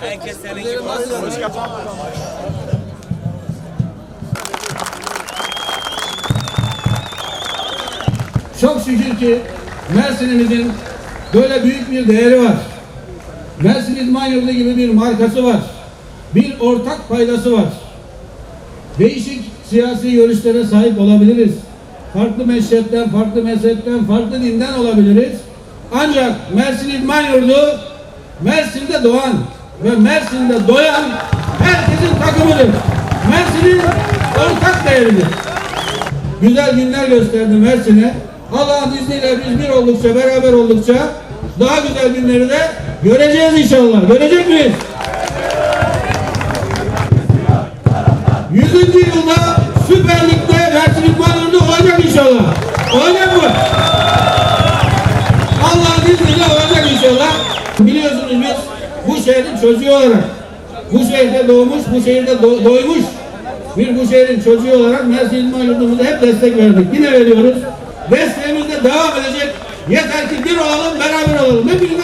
Herkes senin gibi. Hoş geldin. Çok şükür ki Mersin'imizin böyle büyük bir değeri var. Mersin İdman Yurdu gibi bir markası var. Bir ortak paydası var. Değişik siyasi görüşlere sahip olabiliriz. Farklı meşretten, farklı mezhepten, farklı dinden olabiliriz. Ancak Mersin İdman Yurdu Mersin'de doğan ve Mersin'de doyan herkesin takımıdır. Mersin'in ortak değeridir güzel günler gösterdi Mersin'e. Allah'ın izniyle biz bir oldukça, beraber oldukça daha güzel günleri de göreceğiz inşallah. Görecek Olacak mı? Allah'ın izniyle olacak inşallah. Biliyorsunuz biz bu şehrin çocuğu olarak bu şehirde doğmuş, bu şehirde do- doymuş bir bu şehrin çocuğu olarak Mersin Yurdumuza hep destek verdik. Yine veriyoruz. Desteğimiz de devam edecek. Yeter ki bir olalım, beraber olalım. Hepinize